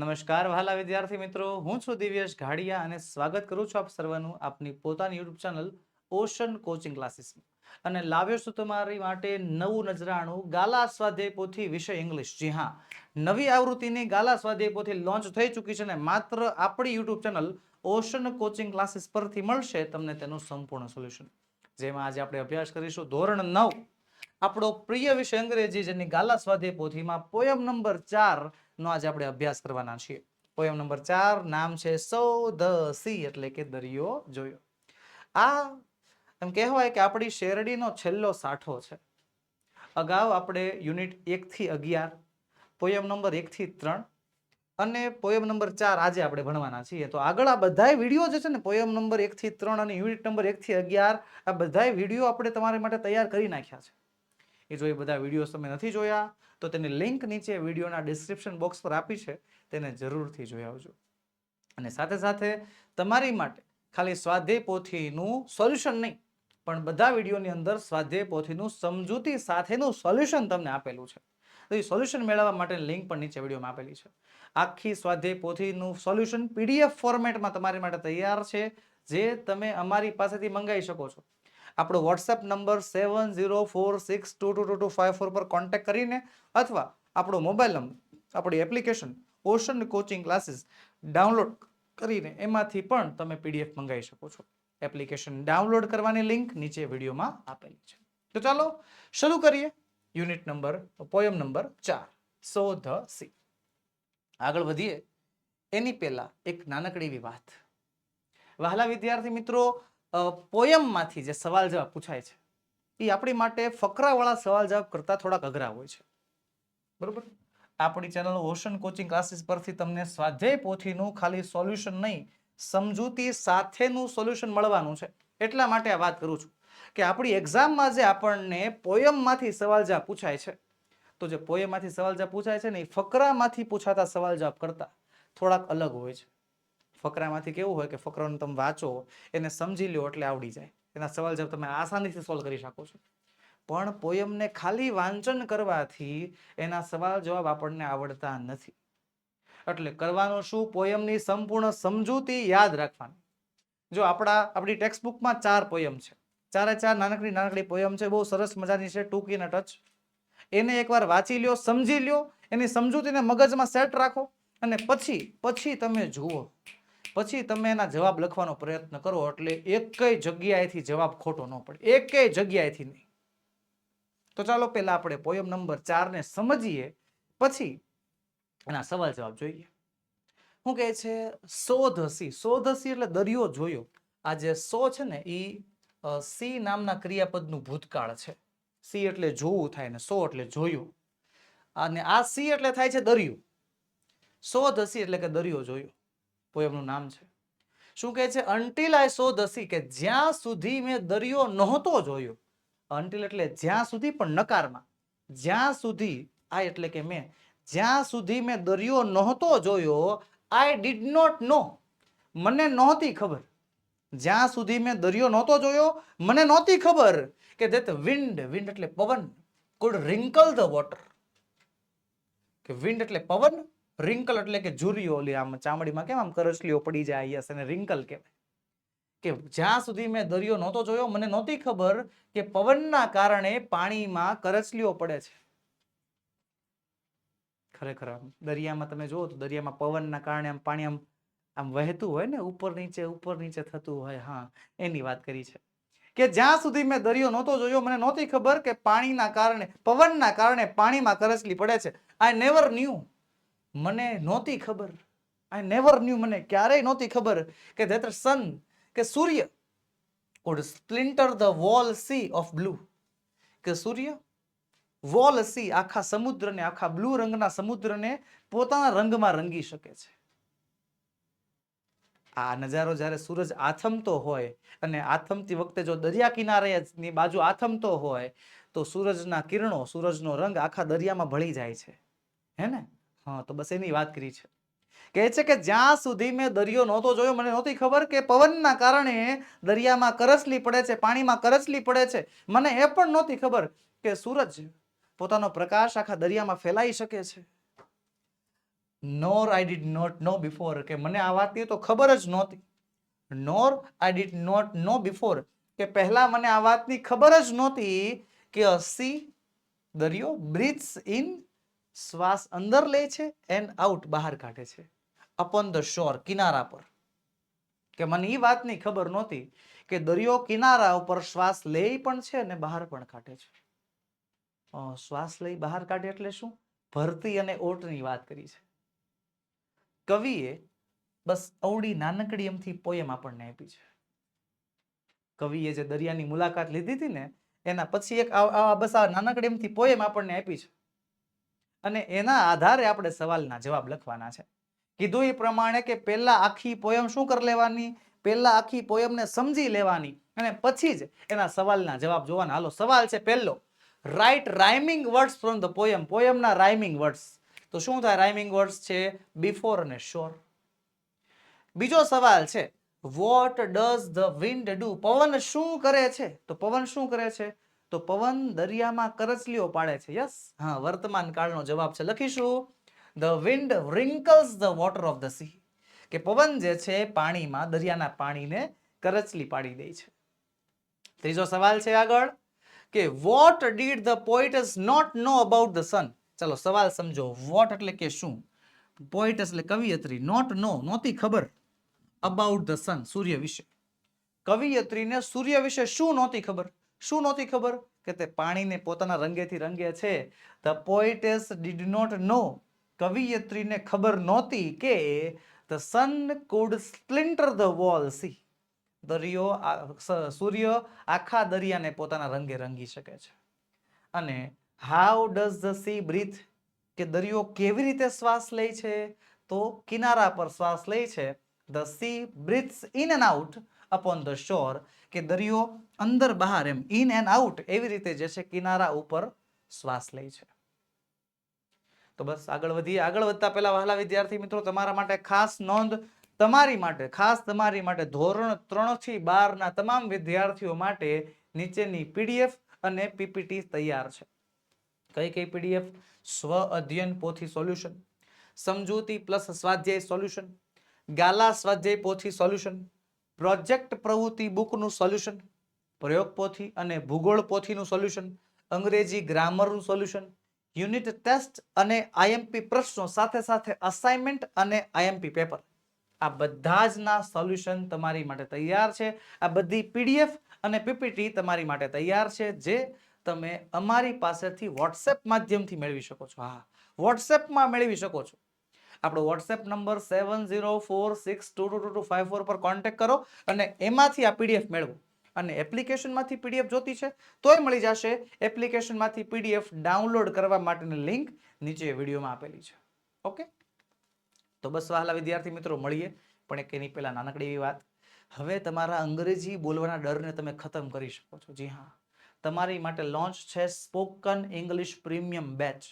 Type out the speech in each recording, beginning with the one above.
નમસ્કાર વહાલા વિદ્યાર્થી મિત્રો. હું છું દિવ્યેશ ઘાડિયા અને સ્વાગત કરું છું આપ સર્વનું આપની પોતાની યુટ્યુબ ચેનલ ઓશન કોચિંગ ક્લાસીસમાં. અને લાવ્યો છું તમારી માટે નવું નજરાણું ગાલા સ્વાધ્યાય પોથી વિષય ઇંગ્લિશ. જી હા, નવી આવૃત્તિની ગાલા સ્વાધ્યાય પોથી લોન્ચ થઈ ચૂકી છે અને માત્ર આપણી YouTube channel Ocean Coaching Classes પરથી મળશે તમને તેનું સંપૂર્ણ સોલ્યુશન. જેમાં આજે આપણે અભ્યાસ કરીશું ધોરણ નવ. આપણો પ્રિય વિષય અંગ્રેજી જેની ગાલા સ્વાધ્યાય પોથીમાં પોયમ નંબર ચાર નો આજે આપણે અભ્યાસ કરવાના છીએ. પોયમ નંબર ચાર, નામ છે સૌ ધ સી એટલે કે દરિયો જોયો. આ એમ કહેવાય કે આપણી શેરડીનો છેલ્લો સાઠો છે. અગાઉ આપણે યુનિટ એક થી અગિયાર, પોયમ નંબર એક થી ત્રણ અને પોયમ નંબર ચાર આજે આપણે ભણવાના છીએ. તો આગળ આ બધાય વીડિયો જે છે ને, પોયમ નંબર એક થી ત્રણ અને યુનિટ નંબર એક થી અગિયાર, આ બધાય વીડિયો આપણે તમારી માટે તૈયાર કરી નાખ્યા છે. એ જો એ બધા વિડીયોઝ તમે નથી જોયા, તો તેની લિંક નીચે વિડીયોના ડિસ્ક્રિપ્શન બોક્સ પર આપી છે, તેને જરૂરથી જોઈ આવજો. અને સાથે સાથે તમારી માટે ખાલી સ્વાધ્યાય પોથીનું સોલ્યુશન નહીં, પણ બધા વિડીયોની અંદર સ્વાધ્યાય પોથીનું સમજૂતી સાથેનું સોલ્યુશન તમને આપેલું છે. તો એ સોલ્યુશન મેળવવા માટેની લિંક પણ નીચે વિડીયોમાં આપેલી છે. આખી સ્વાધ્યાય પોથીનું સોલ્યુશન પીડીએફ ફોર્મેટમાં તમારી માટે તૈયાર છે, જે તમે અમારી પાસેથી મંગાવી શકો છો. આપણો WhatsApp number seven zero four six two two two two five four પર કોન્ટેક્ટ કરીને અથવા આપણો મોબાઈલ નંબર આપણી application Ocean Coaching Classes download કરીને એમાંથી પણ તમે પીડીએફ મંગાવી શકો છો. એપ્લિકેશન ડાઉનલોડ કરવાની લિંક નીચે વિડીયોમાં આપેલી છે. તો ચાલો શરૂ કરીએ. યુનિટ નંબર પોયમ નંબર ચાર સો ધ સી આગળ વધીએ. એની પહેલા એક નાનકડી એવી વાત. વહાલા વિદ્યાર્થી મિત્રો પોયમમાંથી જે સવાલ જવાબ પૂછાય છે, એ આપણી માટે ફકરાવાળા સવાલ જવાબ કરતા થોડાક અઘરા હોય છે. બરોબર? આપણી ચેનલ ઓશન કોચિંગ ક્લાસીસ પરથી તમને સ્વાધ્યાય પોથીનું ખાલી સોલ્યુશન નહીં, સમજૂતી સાથેનું સોલ્યુશન મળવાનું છે. એટલા માટે આ વાત કરું છું કે આપણી એક્ઝામમાં જે આપણને પોયમમાંથી સવાલ જવાબ પૂછાય છે, તો જે પોયમમાંથી સવાલ જવાબ પૂછાય છે ને એ ફકરામાંથી પૂછાતા સવાલ જવાબ કરતા થોડાક અલગ હોય છે. ફકરામાંથી કેવું હોય કે ફકરાને તમે વાંચો, એને સમજી લો એટલે આવડી જાય. એના સવાલ જવાબ તમે આસાનીથી સોલ્વ કરી શકો છો. પણ પોયમને ખાલી વાંચન કરવાથી એના સવાલ જવાબ આપણને આવડતા નથી. એટલે કરવાનું શું? પોયમની સંપૂર્ણ સમજૂતી યાદ રાખવાની. જો આપણા, આપણી ટેક્સ્ટ બુકમાં ચાર પોયમ છે. ચારે ચાર નાનકડી નાનકડી પોયમ છે, બહુ સરસ મજાની છે, ટૂંકી અને ટચ. એને એકવાર વાંચી લ્યો, સમજી લ્યો, એની સમજૂતીને મગજમાં સેટ રાખો અને પછી પછી તમે જુઓ. પછી તમે એના જવાબ લખવાનો પ્રયત્ન કરો એટલે એકય જગ્યાએથી જવાબ ખોટો ન પડે. એકય જગ્યાએથી નહીં. તો ચાલો પહેલા આપણે પોયમ નંબર ચાર ને સમજીએ. પછી એના સવાલ જવાબ જોઈએ. શું કહે છે? સોધસી. સોધસી એટલે દરિયો જોયો. આ જે સો છે ને એ સી નામના ક્રિયાપદનું ભૂતકાળ છે. સી એટલે જોવું થાય ને સો એટલે જોયું. અને આ સી એટલે થાય છે દરિયો. સોધસી એટલે કે દરિયો જોયો. પોયમનું નામ છે. શું કહે છે? અન્ટિલ આઈ સો દસી કે જ્યાં સુધી મેં દરિયો નહોતો જોયો. અન્ટિલ એટલે જ્યાં સુધી પણ નકારમાં. જ્યાં સુધી, આ એટલે કે મેં, જ્યાં સુધી મેં દરિયો નહોતો જોયો આઈ ડીડ નોટ નો મને નહોતી ખબર. જ્યાં સુધી મેં દરિયો નહોતો જોયો, મને નહોતી ખબર કે દેટ વિન્ડ વિન્ડ એટલે પવન કુડ રિંકલ ધ વોટર કે વિન્ડ એટલે પવન રિંકલ એટલે કે ઝુરીઓ ઓલી આમ ચામડીમાં કેમ આમ કરચલીઓ પડી જાય, યસ, એને રિંકલ કહેવાય. કે જ્યાં સુધી મેં દરિયો નહોતો જોયો, મને નહોતી ખબર કે પવનના કારણે પાણીમાં કરચલીઓ પડે છે. ખરેખર આમ દરિયામાં તમે જુઓ તો દરિયામાં પવનના કારણે આમ પાણી આમ આમ વહેતું હોય ને, ઉપર નીચે ઉપર નીચે થતું હોય, હા, એની વાત કરી છે. કે જ્યાં સુધી મેં દરિયો નહોતો જોયો, મને નહોતી ખબર કે પાણીના કારણે, પવનના કારણે પાણીમાં કરચલી પડે છે. આઈ નેવર ન્યૂ મને નહોતી ખબર. આઈ નેવર ન્યુ મને ક્યારેય નહોતી ખબર કે ધેટર સન કે સૂર્ય could splinter the whole sea of blue કે સૂર્ય વોલ સી આખા સમુદ્રને, આખા બ્લુ રંગના સમુદ્રને પોતાના રંગમાં રંગી શકે છે. આ નજારો જ્યારે સૂરજ આથમતો હોય અને આથમતી વખતે જો દરિયા કિનારેની બાજુ આથમતો હોય તો સૂરજના કિરણો, સૂરજનો રંગ આખા દરિયામાં ભળી જાય છે. હે ને? હા, તો બસ એની વાત કરી છે. કહે છે કે જ્યાં સુધી મેં દરિયો નહોતો જોયો, મને નહોતી ખબર કે પવનના કારણે દરિયામાં કરચલી પડે છે, પાણીમાં કરચલી પડે છે. મને એ પણ નહોતી ખબર કે સૂરજ પોતાનો પ્રકાશ આખા દરિયામાં ફેલાઈ શકે છે. Nor I did not know before કે મને આ વાતની તો ખબર જ નહોતી. Nor I did not know before કે પહેલા મને આ વાતની ખબર જ નહોતી કે અસી દરિયો બ્રિથ્સ ઇન શ્વાસ અંદર લે છે એન્ડ આઉટ બહાર કાઢે છે. અપોન ધ શોર કિનારા પર. કે મને એ વાતની ખબર નહોતી કે દરિયો કિનારા ઉપર શ્વાસ લે પણ છે અને બહાર પણ કાઢે છે. શ્વાસ લઈ બહાર કાઢે એટલે શું? ભરતી અને ઓટની વાત કરી છે. કવિએ બસ અવડી નાનકડી એમથી પોયમ આપણને આપી છે. કવિએ જે દરિયાની મુલાકાત લીધી હતી ને, એના પછી એક બસ આ નાનકડી એમથી પોયમ આપણને આપી છે. અને એના આધારે આપણે સવાલના જવાબ લખવાના છે. કીધું એ પ્રમાણે કે પહેલા આખી પોયમ શું કરી લેવાની? પહેલા આખી પોયમને સમજી લેવાની અને પછી જ એના સવાલના જવાબ જોવાના. હાલો, સવાલ છે પહેલો. Write rhyming words from the poem પોયમના rhyming words તો શું થાય? રાઇમિંગ વર્ડ્સ છે બિફોર અને શ્યોર બીજો સવાલ છે what does the wind do પવન શું કરે છે? તો પવન શું કરે છે? તો પવન દરિયામાં કરચલીઓ પાડે છે. યસ હા, વર્તમાન કાળનો જવાબ છે. લખીશું. The wind wrinkles the water of the sea કે પવન જે છે, પાણીમાં, દરિયાના પાણીને કરચલી પાડી દે છે. ત્રીજો સવાલ છે આગળ. કે what did the poetess not know about the sun ચલો, સવાલ સમજો. વોટ એટલે કે શું? પોઇટ એટલે કવિયત્રી. નોટ નો નહોતી ખબર અબાઉટ ધ સન સૂર્ય વિશે. કવિયત્રીને સૂર્ય વિશે શું નહોતી ખબર? શું નહોતી ખબર? કે તે પાણીને પોતાના રંગેથી રંગે છે. The poetess did not know કવિયત્રીને ખબર નહોતી કે the sun could splinter the whole sea દરિયો સૂર્ય આખા દરિયાને પોતાના રંગે રંગી શકે છે. અને how does the sea breathe કે દરિયો કેવી રીતે શ્વાસ લે છે? તો કિનારા પર શ્વાસ લે છે. The sea breathes in and out upon the shore કે દરિયો અંદર બહાર એમ ઇન એન્ડ આઉટ એવી રીતે જે છે કિનારા ઉપર શ્વાસ લે છે. તો બસ આગળ વધીએ. આગળ વધતા પહેલા વહાલા વિદ્યાર્થી મિત્રો, તમારા માટે ખાસ નોંધ, તમારી માટે, ખાસ તમારી માટે ધોરણ ત્રણથી બાર ના તમામ વિદ્યાર્થીઓ માટે નીચેની પીડીએફ અને પીપીટી તૈયાર છે. કઈ કઈ પીડીએફ? સ્વ અધ્યયન પોથી સોલ્યુશન, સમજૂતી પ્લસ સ્વાધ્યાય સોલ્યુશન ગાલા સ્વાધ્યાય પોથી સોલ્યુશન પ્રોજેક્ટ પ્રવૃત્તિ બુકનું સોલ્યુશન પ્રયોગ પોથી અને ભૂગોળ પોથીનું સોલ્યુશન અંગ્રેજી ગ્રામરનું સોલ્યુશન યુનિટ ટેસ્ટ અને આઈએમપી પ્રશ્નો સાથે સાથે અસાઇનમેન્ટ અને આઈએમપી પેપર આ બધા જ ના સોલ્યુશન તમારી માટે તૈયાર છે. આ બધી પીડીએફ અને પીપીટી તમારી માટે તૈયાર છે, જે તમે અમારી પાસેથી વોટ્સએપ માધ્યમથી મેળવી શકો છો. હા વોટ્સએપમાં મેળવી શકો છો. આપણો WhatsApp number seven zero four six two two two two five four પર કોન્ટેક્ટ કરો અને એમાંથી આ પીડીએફ મેળવો. અને એપ્લિકેશનમાંથી પીડીએફ જોતી છે, તોય મળી જશે. એપ્લિકેશનમાંથી પીડીએફ ડાઉનલોડ કરવા માટેની લિંક નીચે વિડીયોમાં આપેલી છે. ઓકે તો બસ વહાલા વિદ્યાર્થી મિત્રો, મળીએ. પણ એક એની પહેલાં નાનકડી એવી વાત. હવે તમારા અંગ્રેજી બોલવાના ડરને તમે ખતમ કરી શકો છો. જી હા. તમારી માટે લોન્ચ છે spoken English premium batch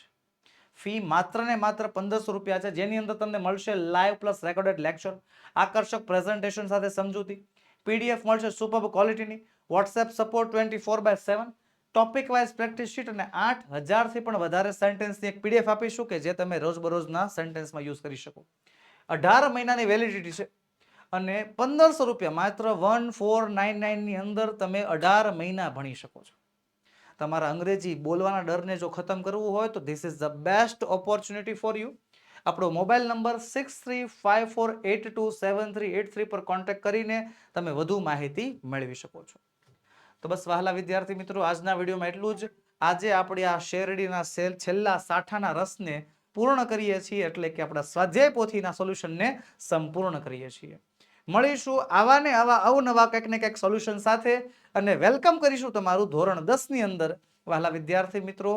fee માત્ર ને માત્ર પંદરસો રૂપિયા છે. જેની અંદર તમને મળશે લાઈવ પ્લસ રેકોર્ડેડ લેક્ચર આકર્ષક પ્રેઝન્ટેશન સાથે સમજૂતી પીડીએફ મળશે super ક્વોલિટીની WhatsApp support twenty four by seven topic wise practice sheet અને આઠ હજારથી પણ વધારે સેન્ટેન્સની એક પીડીએફ આપીશું કે જે તમે રોજબરોજના સેન્ટેન્સમાં યુઝ કરી શકો. અઢાર મહિનાની વેલિડિટી છે અને પંદરસો રૂપિયા માત્ર વન ફોર નાઇન નાઇનની અંદર તમે અઢાર મહિના ભણી શકો છો. તમારા અંગ્રેજી બોલવાના ડરને જો ખતમ કરવું હોય તો this is the best opportunity for you આપણો mobile number six three five four eight two seven three eight three પર કોન્ટેક્ટ કરીને તમે વધુ માહિતી મેળવી શકો છો. તો બસ વહાલા વિદ્યાર્થી મિત્રો, આજના વિડીયોમાં એટલું જ. આજે આપણે આ શેરડીના સેલ છેલ્લા સાઠાના રસને પૂર્ણ કરીએ છીએ એટલે કે આપણા સ્વાધ્યાય પોથીના સોલ્યુશનને સંપૂર્ણ કરીએ છીએ. મળીશું આવા ને આવા અવનવા કંઈક ને કંઈક સોલ્યુશન સાથે અને વેલકમ કરીશું તમારું ધોરણ દસની અંદર. વહાલા વિદ્યાર્થી મિત્રો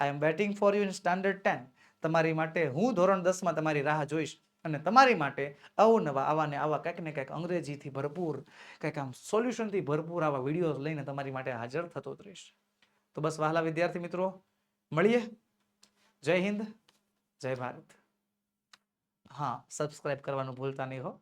I am waiting for you in standard ten તમારી માટે હું ધોરણ દસમાં તમારી રાહ જોઈશ અને તમારી માટે અવનવા, આવા ને આવા કંઈક ને કંઈક અંગ્રેજીથી ભરપૂર, કંઈક આમ સોલ્યુશનથી ભરપૂર આવા વિડીયોઝ લઈને તમારી માટે હાજર થતો જ રહીશ. તો બસ વહાલા વિદ્યાર્થી મિત્રો, મળીએ. જય હિન્દ, જય ભારત. હા સબસ્ક્રાઈબ કરવાનું ભૂલતા નહીં હો.